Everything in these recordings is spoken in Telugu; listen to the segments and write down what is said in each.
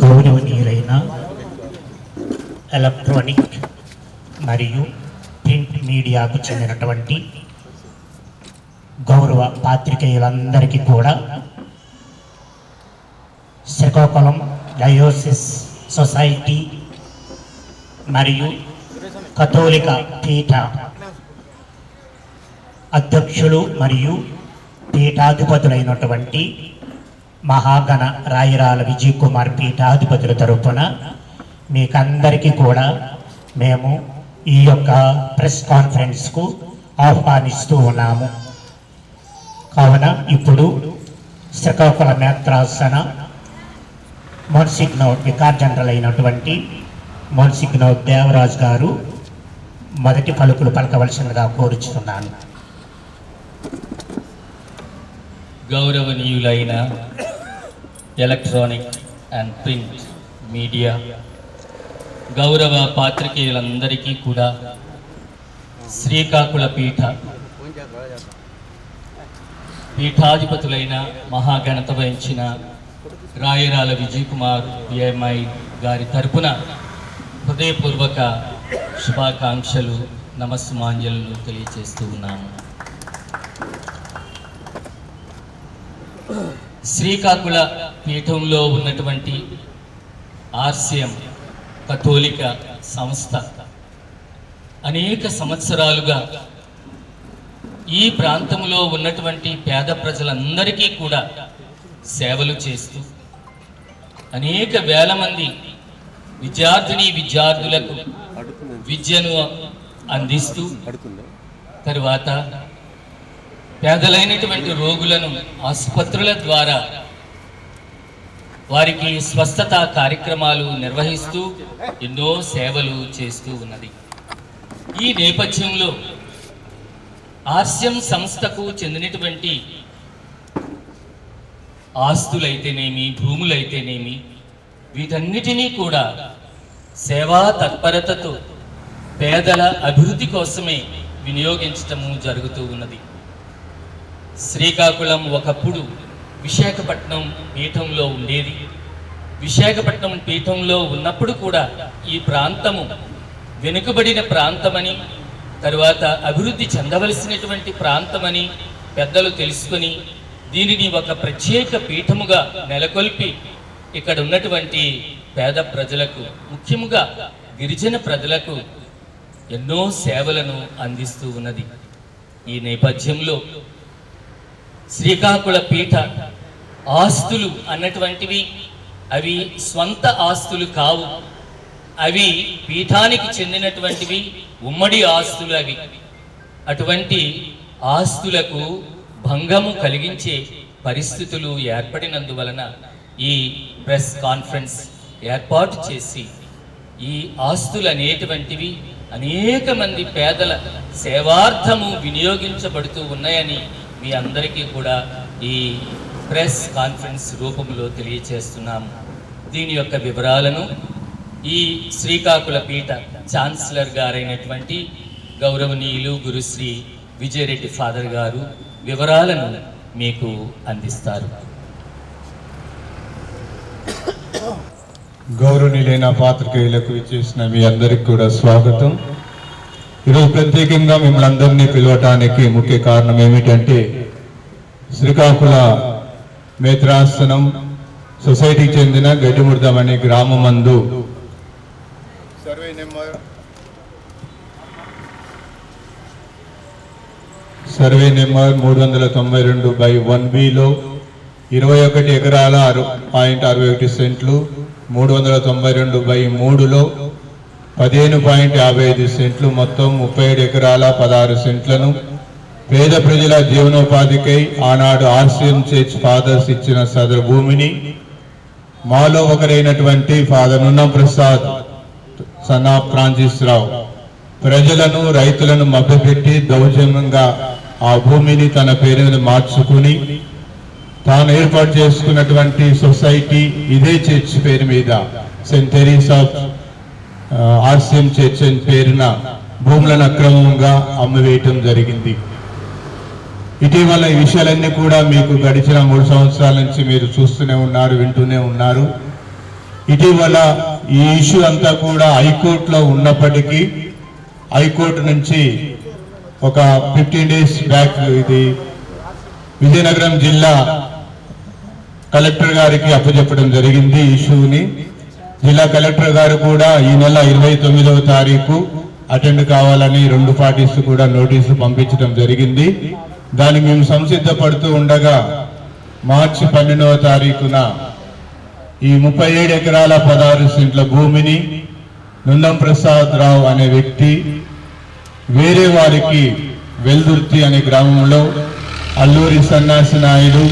గౌరవనీయులైన ఎలక్ట్రానిక్ మరియు ప్రింట్ మీడియాకు చెందినటువంటి గౌరవ పాత్రికేయులందరికీ కూడా శ్రీకాకుళం డయోసిస్ సొసైటీ మరియు కథోలిక పీఠ అధ్యక్షులు మరియు పీఠాధిపతులైనటువంటి మహాగణ రాయరాల విజయ్ కుమార్ పీఠాధిపతుల తరపున మీకందరికీ కూడా మేము ఈ యొక్క ప్రెస్ కాన్ఫరెన్స్కు ఆహ్వానిస్తూ ఉన్నాము. కావున ఇప్పుడు శ్రీకాకుళ నేత్రాసన మోన్సిగ్నో వికార్ జనరల్ అయినటువంటి మోన్సిగ్నో దేవరాజ్ గారు మొదటి పలుకులు పలకవలసినగా కోరుచున్నాను. గౌరవనీయులైన ఎలక్ట్రానిక్ అండ్ ప్రింట్ మీడియా గౌరవ పాత్రికేయులందరికీ కూడా శ్రీకాకుళ పీఠ పీఠాధిపతులైన మహాగణత వహించిన రాయరాల విజయ్ కుమార్ బిఎంఐ గారి తరపున హృదయపూర్వక శుభాకాంక్షలు నమస్మాంజలు తెలియజేస్తూ ఉన్నాము శ్రీకాకుళ పీఠంలో ఉన్నటువంటి ఆర్సిఎం కథోలిక సంస్థ. అనేక సంవత్సరాలుగా ఈ ప్రాంతంలో ఉన్నటువంటి పేద ప్రజలందరికీ కూడా సేవలు చేస్తూ అనేక వేల మంది విద్యార్థిని విద్యార్థులకు విద్యను అందిస్తూ తరువాత పేదలైనటువంటి రోగులను ఆసుపత్రుల ద్వారా వారికి స్వస్థత కార్యక్రమాలు నిర్వహిస్తూ ఎన్నో సేవలు చేస్తూ ఉన్నది. ఈ నేపథ్యంలో ఆర్స్యం సంస్థకు చెందినటువంటి ఆస్తులైతేనేమి భూములైతేనేమి వీటన్నిటినీ కూడా సేవా తత్పరతతో పేదల అభివృద్ధి కోసమే వినియోగించటము జరుగుతూ ఉన్నది. శ్రీకాకుళం ఒకప్పుడు విశాఖపట్నం పీఠంలో ఉండేది. విశాఖపట్నం పీఠంలో ఉన్నప్పుడు కూడా ఈ ప్రాంతము వెనుకబడిన ప్రాంతమని తరువాత అభివృద్ధి చెందవలసినటువంటి ప్రాంతమని పెద్దలు తెలుసుకుని దీనిని ఒక ప్రత్యేక పీఠముగా నెలకొల్పి ఇక్కడ ఉన్నటువంటి పేద ప్రజలకు ముఖ్యముగా గిరిజన ప్రజలకు ఎన్నో సేవలను అందిస్తూ ఉన్నది. ఈ నేపథ్యంలో శ్రీకాకుళ పీఠ ఆస్తులు అన్నటువంటివి అవి స్వంత ఆస్తులు కావు. అవి పీఠానికి చెందినటువంటివి ఉమ్మడి ఆస్తులు అవి. అటువంటి ఆస్తులకు భంగము కలిగించే పరిస్థితులు ఏర్పడినందువలన ఈ ప్రెస్ కాన్ఫరెన్స్ ఏర్పాటు చేసి ఈ ఆస్తులు అనేటువంటివి అనేక మంది పేదల సేవార్థము వినియోగించబడుతూ ఉన్నాయని మీ అందరికీ కూడా ఈ ప్రెస్ కాన్ఫరెన్స్ రూపంలో తెలియచేస్తున్నాము దీని యొక్క వివరాలను ఈ శ్రీకాకుళ పీఠ ఛాన్సలర్ గారైనటువంటి గౌరవనీయులు గురుశ్రీ విజయరెడ్డి ఫాదర్ గారు వివరాలను మీకు అందిస్తారు. గౌరవనీయులైన పాత్రికేయులకు ఇచ్చేసిన మీ అందరికి కూడా స్వాగతం. ఈరోజు ప్రత్యేకంగా మిమ్మల్ని అందరినీ పిలవటానికి ముఖ్య కారణం ఏమిటంటే శ్రీకాకుళ మేత్రాసనం సొసైటీకి చెందిన గడ్డిముర్దం అనే గ్రామం మందు సర్వే నెంబర్ సర్వే నెంబర్ మూడు వందల తొంభై రెండు బై వన్ బిలో ఇరవై ఒకటి ఎకరాల పాయింట్ అరవై ఒకటి సెంట్లు మూడు వందల తొంభై రెండు బై మూడులో పదిహేను పాయింట్ యాభై ఐదు సెంట్లు మొత్తం ముప్పై ఏడు ఎకరాల పదహారు సెంట్లను పేద ప్రజల జీవనోపాధికై ఆనాడు ఆర్సిఎం చర్చ్ ఫాదర్స్ ఇచ్చిన సదరు భూమిని మాలో ఒకరైనటువంటి ఫాదర్ నున్న ప్రసాద్ సన్నా ఫ్రాన్సిస్ రావు ప్రజలను రైతులను మభ్యపెట్టి దౌర్జన్యంగా ఆ భూమిని తన పేరు మీద మార్చుకుని తాను ఏర్పాటు చేసుకున్నటువంటి సొసైటీ ఇదే చర్చ్ పేరు మీద saint Therese of RCM church అని పేరున భూములను అక్రమంగా అమ్మివేయటం జరిగింది. ఇటీవల ఈ విషయాలన్నీ కూడా మీకు గడిచిన మూడు సంవత్సరాల నుంచి మీరు చూస్తూనే ఉన్నారు వింటూనే ఉన్నారు. ఇటీవల ఈ ఇష్యూ అంతా కూడా హైకోర్టులో ఉన్నప్పటికీ హైకోర్టు నుంచి ఒక ఫిఫ్టీన్ డేస్ బ్యాక్ ఇది విజయనగరం జిల్లా కలెక్టర్ గారికి అప్పచెప్పడం జరిగింది ఈ ఇష్యూని. జిల్లా కలెక్టర్ గారు కూడా ఈ నెల ఇరవై తొమ్మిదవ తారీఖు అటెండ్ కావాలని రెండు పార్టీస్ కూడా నోటీసులు పంపించడం జరిగింది. దాన్ని మేము సంసిద్ధపడుతూ ఉండగా మార్చి పన్నెండవ తారీఖున ఈ ముప్పై ఏడు ఎకరాల పదహారు సెంట్ల భూమిని నుందం ప్రసాద్ రావు అనే వ్యక్తి వేరే వారికి వెల్దుర్తి అనే గ్రామంలో అల్లూరి సన్నాసి నాయుడు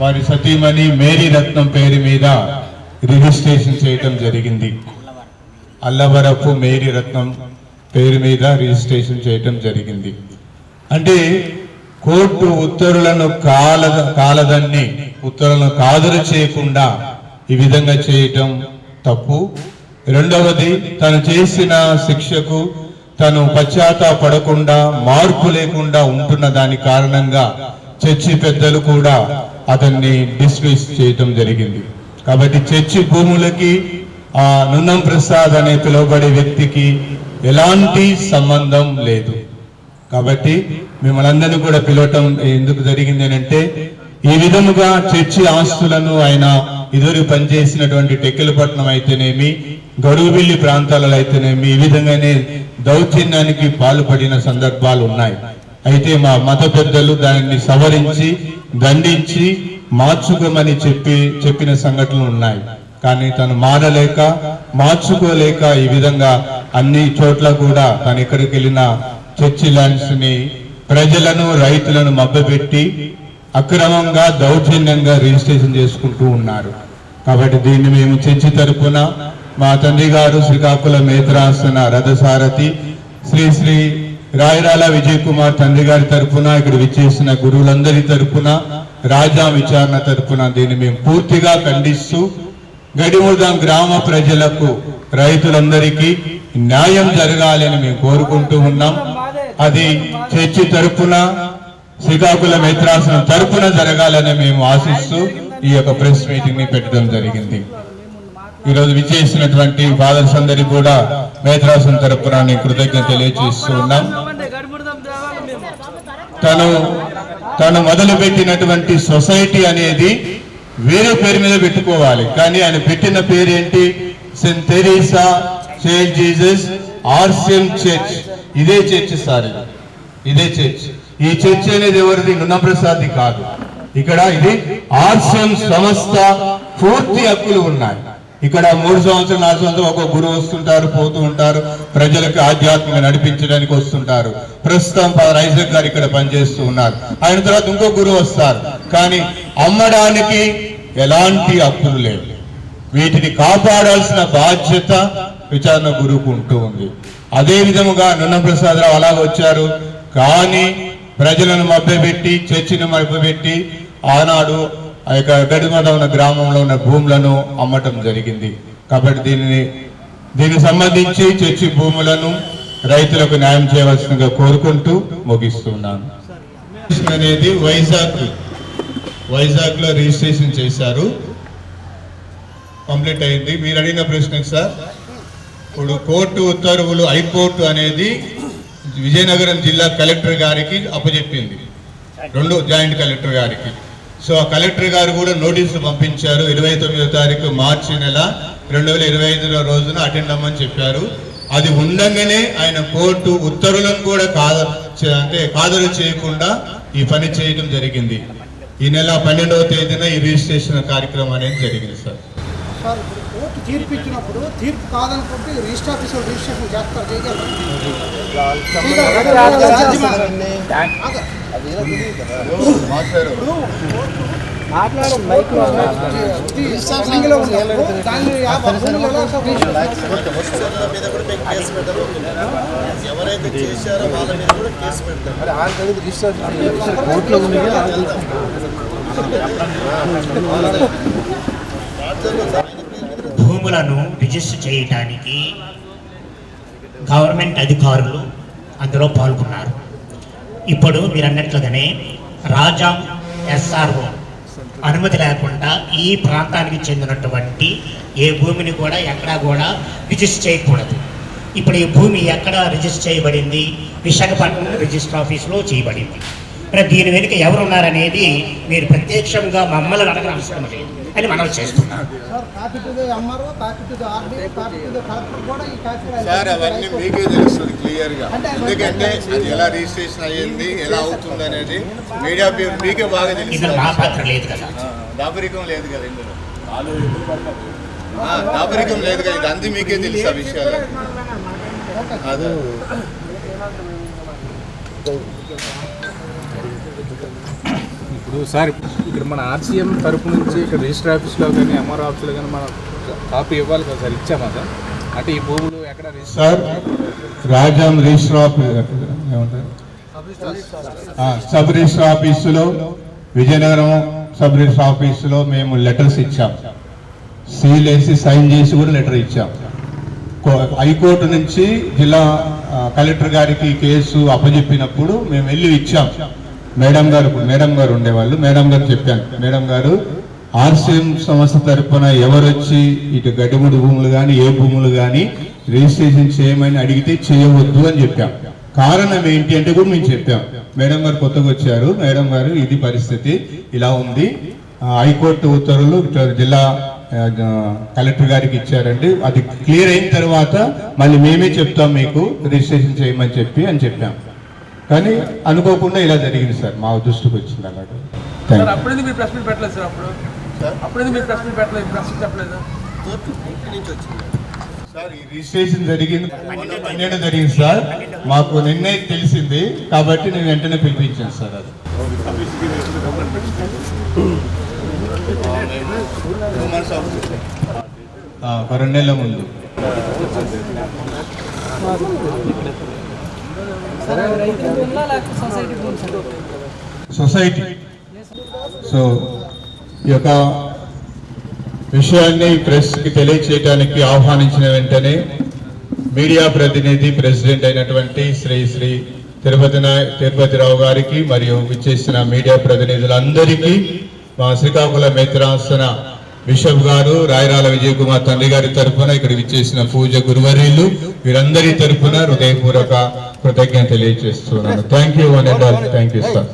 వారి సతీమణి మేరీ రత్నం పేరు మీద రిజిస్ట్రేషన్ చేయటం జరిగింది. అల్లవరపు మేరీ రత్నం పేరు మీద రిజిస్ట్రేషన్ చేయటం జరిగింది. అంటే కోర్టు ఉత్తర్వులను కాల కాలదన్ని ఉత్తర్వులను కాదులు చేయకుండా ఈ విధంగా చేయటం తప్పు. రెండవది తను చేసిన శిక్షకు తను పశ్చాత్తాపడకుండా మార్పు లేకుండా ఉంటున్న దాని కారణంగా చర్చి పెద్దలు కూడా అతన్ని డిస్మిస్ చేయటం జరిగింది. కాబట్టి చర్చి భూములకి ఆ నున్నం ప్రసాద్ అనే పిలువబడే వ్యక్తికి ఎలాంటి సంబంధం లేదు. కాబట్టి మిమ్మల్ని అందరినీ కూడా పిలవటం ఎందుకు జరిగింది అంటే ఈ విధముగా చర్చి ఆస్తులను ఆయన ఇదివరకు పనిచేసినటువంటి టెక్కెలపట్నం అయితేనేమి గడువుబిల్లి ప్రాంతాలలో అయితేనేమి ఈ విధంగానే దౌర్జన్యానికి పాల్పడిన సందర్భాలు ఉన్నాయి. అయితే మా మత పెద్దలు దానిని సవరించి దండించి మార్చుకోమని చెప్పి చెప్పిన సంఘటనలు ఉన్నాయి. కానీ తను మారలేక మార్చుకోలేక ఈ విధంగా అన్ని చోట్ల కూడా తను ఎక్కడికి వెళ్ళిన చర్చి ల్యాండ్స్ని ప్రజలను రైతులను మబ్బపెట్టి అక్రమంగా దౌర్జన్యంగా రిజిస్ట్రేషన్ చేసుకుంటూ ఉన్నారు. కాబట్టి దీన్ని మేము చర్చి తరపున మా తండ్రి గారు శ్రీకాకుళం మేతరాసన రథసారథి శ్రీ శ్రీ రాయరాల విజయ్ కుమార్ తండ్రి గారి తరపున ఇక్కడ విచ్చేసిన గురువులందరి తరపున రాజా విచారణ తరపున దీన్ని మేము పూర్తిగా ఖండిస్తూ గడిముదాం గ్రామ ప్రజలకు రైతులందరికీ న్యాయం జరగాలని మేము కోరుకుంటూ ఉన్నాం. అది చర్చి తరపున శ్రీకాకుళం మిత్రాసనం తరపున జరగాలని మేము ఆశిస్తూ ఈ యొక్క ప్రెస్ మీటింగ్ని పెట్టడం జరిగింది. ఈరోజు విచ్చేసినటువంటి ఫాదర్స్ అందరికీ కూడా మేత్రాసనం తరపున కృతజ్ఞత తెలియజేస్తూ ఉన్నాం. తను తను మొదలుపెట్టినటువంటి సొసైటీ అనేది వేరే పేరు మీద పెట్టుకోవాలి. కానీ ఆయన పెట్టిన పేరు ఏంటి saint Theresa saint Jesus RCM church ఇదే చర్చ్ సార్ ఇదే. చర్చ్ ఈ చర్చ్ అనేది ఎవరిది? నున్నప్రసాద్ది కాదు. ఇక్కడ ఇది ఆర్సిఎం సంస్థ పూర్తి హక్కులు ఉన్నాయి. ఇక్కడ మూడు సంవత్సరాలు నాలుగు సంవత్సరాలు ఒక గురువు వస్తుంటారు పోతూ ఉంటారు ప్రజలకు ఆధ్యాత్మిక నడిపించడానికి వస్తుంటారు. ప్రస్తుతం ఫాదర్ గారు ఇక్కడ పనిచేస్తూ ఉన్నారు. ఆయన తర్వాత ఇంకో గురువు వస్తారు. కానీ అమ్మడానికి ఎలాంటి హక్కులు లేవు. వీటిని కాపాడాల్సిన బాధ్యత విచారణ గురువుకు ఉంటూ ఉంది. అదే విధముగా నున్న ప్రసాదరావు అలా వచ్చారు. కానీ ప్రజలను మభ్యపెట్టి చర్చిని మభ్యపెట్టి ఆనాడు ఆ యొక్క గడిమద ఉన్న గ్రామంలో ఉన్న భూములను అమ్మటం జరిగింది. కాబట్టి దీనిని దీనికి సంబంధించి చర్చి భూములను రైతులకు న్యాయం చేయవలసిందిగా కోరుకుంటూ ముగిస్తున్నాను. అనేది వైజాగ్ వైజాగ్లో రిజిస్ట్రేషన్ చేశారు. కంప్లీట్ అయింది. మీరు అడిగిన ప్రశ్నకు సార్ ఇప్పుడు కోర్టు ఉత్తర్వులు హైకోర్టు అనేది విజయనగరం జిల్లా కలెక్టర్ గారికి అప్పచెప్పింది. రెండు జాయింట్ కలెక్టర్ గారికి. సో ఆ కలెక్టర్ గారు కూడా నోటీసులు పంపించారు. ఇరవై తొమ్మిదో తారీఖు మార్చి నెల రెండు వేల ఇరవై ఐదులో రోజున అటెండ్ అవ్వమని చెప్పారు. అది ఉండగానే ఆయన కోర్టు ఉత్తర్వులను కూడా కాద అంటే ఖాదరు చేయకుండా ఈ పని చేయడం జరిగింది. ఈ నెల పన్నెండవ తేదీన ఈ రిజిస్ట్రేషన్ కార్యక్రమం అనేది జరిగింది సార్ తీర్పు ఇచ్చినప్పుడు తీర్పు కాదనుకుంటే రిజిస్టర్ ఆఫీసర్ రిజిస్ట్రేషన్ చేస్తారు చేయగలరు చేయగలరు. సాధ్యమా? ఆగ- ఇది రన్నింగ్లో ఉన్నప్పుడు దాన్ని యాభై భూములను రిజిస్టర్ చేయడానికి గవర్నమెంట్ అధికారులు అందులో పాల్గొన్నారు. ఇప్పుడు మీరు అన్నట్లుగానే రాజా ఎస్ఆర్ఓ అనుమతి లేకుండా ఈ ప్రాంతానికి చెందినటువంటి ఏ భూమిని కూడా ఎక్కడా కూడా రిజిస్టర్ చేయకూడదు. ఇప్పుడు ఈ భూమి ఎక్కడ రిజిస్టర్ చేయబడింది? విశాఖపట్నం రిజిస్టర్ ఆఫీస్లో చేయబడింది. మరి దీని వెనుక ఎవరు ఉన్నారనేది మీరు ప్రత్యక్షంగా మమ్మల్ని అడగడం అవసరం లేదు. అని మనం చేస్తున్నాం సార్ అవన్నీ మీకే తెలుస్తుంది క్లియర్గా అంటే ఎందుకంటే అది ఎలా రిజిస్ట్రేషన్ అయ్యింది ఎలా అవుతుంది అనేది మీడియా మీకే బాగా తెలుస్తుంది. పాత్ర లేదు కదా. దాపరికం లేదు కదా ఇందులో. ఆ, దాపరికం లేదు కదా. ఇది అంది మీకే తెలుసు ఆ విషయాలు. అదే. ఇప్పుడు సార్ ఇక్కడ మన ఆర్సీఎం తరపు నుంచి ఇక్కడ రిజిస్టర్ ఆఫీస్లో కానీ ఎంఆర్ ఆఫీస్లో కానీ మనం కాపీ ఇవ్వాలి కదా సార్ ఇచ్చామా సార్? అంటే ఈ భూములు ఎక్కడ register Rajam Rajam register office ఏమంటారు? సబ్ రిజిస్టర్ ఆఫీసులో విజయనగరం సబ్ రిజిస్టర్ ఆఫీసులో మేము లెటర్స్ ఇచ్చాం. సీల్ వేసి సైన్ చేసి కూడా లెటర్ ఇచ్చాం. హైకోర్టు నుంచి జిల్లా కలెక్టర్ గారికి కేసు అప్పజెప్పినప్పుడు మేము వెళ్ళి ఇచ్చాం. మేడం గారు మేడం గారు ఉండేవాళ్ళు. మేడం గారు చెప్పాను. మేడం గారు ఆర్సీఎం సంస్థ తరఫున ఎవరు వచ్చి ఇటు గడ్డిముడి భూములు కానీ ఏ భూములు కానీ రిజిస్ట్రేషన్ చేయమని అడిగితే చేయవద్దు అని చెప్పాం. కారణం ఏంటి అంటే కూడా మేము చెప్పాం. మేడం గారు కొత్తగా వచ్చారు. మేడం గారు ఇది పరిస్థితి. ఇలా ఉంది. హైకోర్టు ఉత్తర్వులు ఇట్లా జిల్లా కలెక్టర్ గారికి ఇచ్చారండి. అది క్లియర్ అయిన తర్వాత మళ్ళీ మేమే చెప్తాం మీకు రిజిస్ట్రేషన్ చేయమని చెప్పి అని చెప్పాం. కానీ అనుకోకుండా ఇలా జరిగింది సార్ మా దృష్టికి వచ్చింది అలాగే. థ్యాంక్ అప్పుడేందుకు మీరు ప్రెస్ మీట్ పెట్టలేదు సార్ అప్పుడు? అప్పుడేందుకు మీరు ప్రెస్ మీట్ పెట్టలేదు? ప్రెస్ మీట్ చెప్పలేదు? సార్ ఈ రిజిస్ట్రేషన్ జరిగింది పన్నెండు జరిగింది సార్. మాకు నిన్నే తెలిసింది కాబట్టి నేను వెంటనే పిలిపించాను సార్ అది. రెండు నెలల ముందు. సొసైటీ సో ఈ యొక్క విషయాన్ని ప్రెస్కి తెలియచేయడానికి ఆహ్వానించిన వెంటనే మీడియా ప్రతినిధి ప్రెసిడెంట్ అయినటువంటి శ్రీ శ్రీ తిరుపతి నాయ తిరుపతిరావు గారికి మరియు విచ్చేసిన మీడియా ప్రతినిధులందరికీ మా శ్రీకాకుళం మేత్రాసన బిషప్ గారు రాయరాల విజయ్ కుమార్ తండ్రి గారి తరఫున ఇక్కడ విచ్చేసిన పూజ గురువర్యులు వీరందరి తరఫున హృదయపూర్వక కృతజ్ఞత తెలియజేస్తున్నాను thank you one and all thank you sir